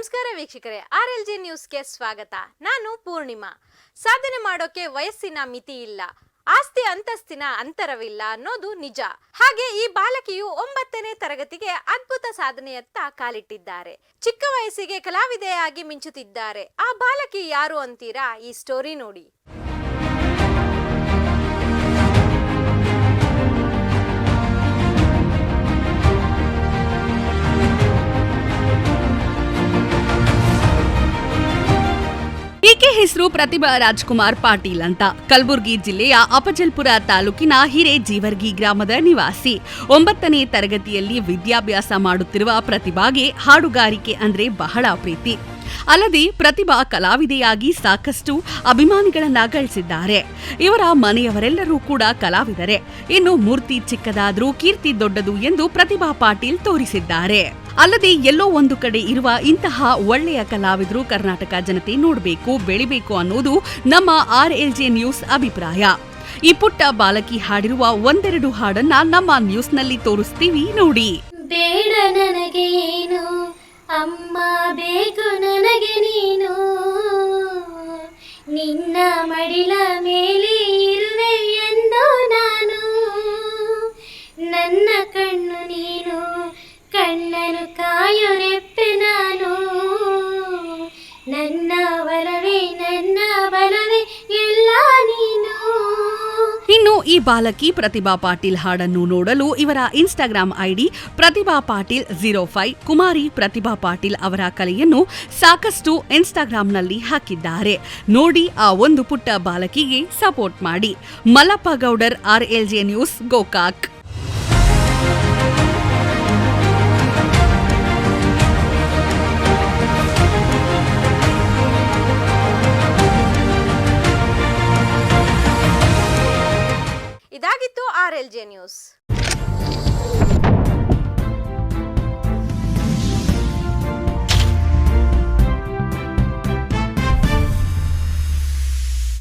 ವೀಕ್ಷಕರೇ R L G ನ್ಯೂಸ್ಗೆ ಸ್ವಾಗತ. ನಾನು ಪೂರ್ಣಿಮಾ. ಸಾಧನೆ ಮಾಡೋಕೆ ವಯಸ್ಸಿನ ಮಿತಿ ಇಲ್ಲ, ಆಸ್ತಿ ಅಂತಸ್ತಿನ ಅಂತರವಿಲ್ಲ ಅನ್ನೋದು ನಿಜ. ಹಾಗೆ ಈ ಬಾಲಕಿಯು ಒಂಬತ್ತನೇ ತರಗತಿಗೆ ಅದ್ಭುತ ಸಾಧನೆಯತ್ತ ಕಾಲಿಟ್ಟಿದ್ದಾರೆ. ಚಿಕ್ಕ ವಯಸ್ಸಿಗೆ ಕಲಾವಿದೆಯಾಗಿ ಮಿಂಚುತ್ತಿದ್ದಾರೆ. ಆ ಬಾಲಕಿ ಯಾರು ಅಂತೀರಾ? ಈ ಸ್ಟೋರಿ ನೋಡಿ. ಈಕೆ ಹೆಸರು ಪ್ರತಿಭಾ ರಾಜ್ಕುಮಾರ್ ಪಾಟೀಲ್ ಅಂತ. ಕಲಬುರಗಿ ಜಿಲ್ಲೆಯ ಅಪಜಲ್ಪುರ ತಾಲೂಕಿನ ಹಿರೇಜೀವರ್ಗಿ ಗ್ರಾಮದ ನಿವಾಸಿ. ಒಂಬತ್ತನೇ ತರಗತಿಯಲ್ಲಿ ವಿದ್ಯಾಭ್ಯಾಸ ಮಾಡುತ್ತಿರುವ ಪ್ರತಿಭಾಗೆ ಹಾಡುಗಾರಿಕೆ ಅಂದ್ರೆ ಬಹಳ ಪ್ರೀತಿ. ಅಲ್ಲದೆ ಪ್ರತಿಭಾ ಕಲಾವಿದೆಯಾಗಿ ಸಾಕಷ್ಟು ಅಭಿಮಾನಿಗಳನ್ನ ಗಳಿಸಿದ್ದಾರೆ ಇವರ ಮನೆಯವರೆಲ್ಲರೂ ಕೂಡ ಕಲಾವಿದರೆ. ಇನ್ನು ಮೂರ್ತಿ ಚಿಕ್ಕದಾದರೂ, ಕೀರ್ತಿ ದೊಡ್ಡದು ಎಂದು ಪ್ರತಿಭಾ ಪಾಟೀಲ್ ತೋರಿಸಿದ್ದಾರೆ. ಅಲ್ಲದೆ ಎಲ್ಲೋ ಒಂದು ಕಡೆ ಇರುವ ಇಂತಹ ಒಳ್ಳೆಯ ಕಲಾವಿದರು ಕರ್ನಾಟಕ ಜನತೆ ನೋಡಬೇಕು, ಬೆಳಿಬೇಕು ಅನ್ನೋದು ನಮ್ಮ ಆರ್ ಎಲ್ ಜೆ ನ್ಯೂಸ್ ಅಭಿಪ್ರಾಯ. ಈ ಪುಟ್ಟ ಬಾಲಕಿ ಹಾಡಿರುವ ಒಂದೆರಡು ಹಾಡನ್ನ ನಮ್ಮ ನ್ಯೂಸ್ನಲ್ಲಿ ತೋರಿಸ್ತೀವಿ ನೋಡಿ. ಬೇಡ ನನಗೆ ಅಮ್ಮ ನಿನ್ನ ಮಡಿಲ ಮೇಲೆ ಇರುವೆ ಎಂದು ನಾನು ನನ್ನ ಕಣ್ಣು ನೀನು ಕಣ್ಣನು ಕಾಯೋ ರೆಪ್ಪೆ ನಾನು ನನ್ನ ಬಲವೇ ನನ್ನ ಬಲವೇ ಎಲ್ಲ ನೀನು ಇನ್ನು ಈ ಬಾಲಕಿ ಪ್ರತಿಭಾ ಪಾಟೀಲ್ ಹಾಡನ್ನು ನೋಡಲು ಇವರ Instagram ID Pratibha Patil zero five, ಕುಮಾರಿ ಪ್ರತಿಭಾ ಪಾಟೀಲ್ ಅವರ ಕಲೆಯನ್ನು ಸಾಕಷ್ಟು ಇನ್ಸ್ಟಾಗ್ರಾಂನಲ್ಲಿ ಹಾಕಿದ್ದಾರೆ. ನೋಡಿ ಆ ಒಂದು ಪುಟ್ಟ ಬಾಲಕಿಗೆ ಸಪೋರ್ಟ್ ಮಾಡಿ. Malappa Gowdar R L J news, Gokak. ಇದಾಗಿತ್ತು ಆರ್ ಎಲ್ ಜೆ ನ್ಯೂಸ್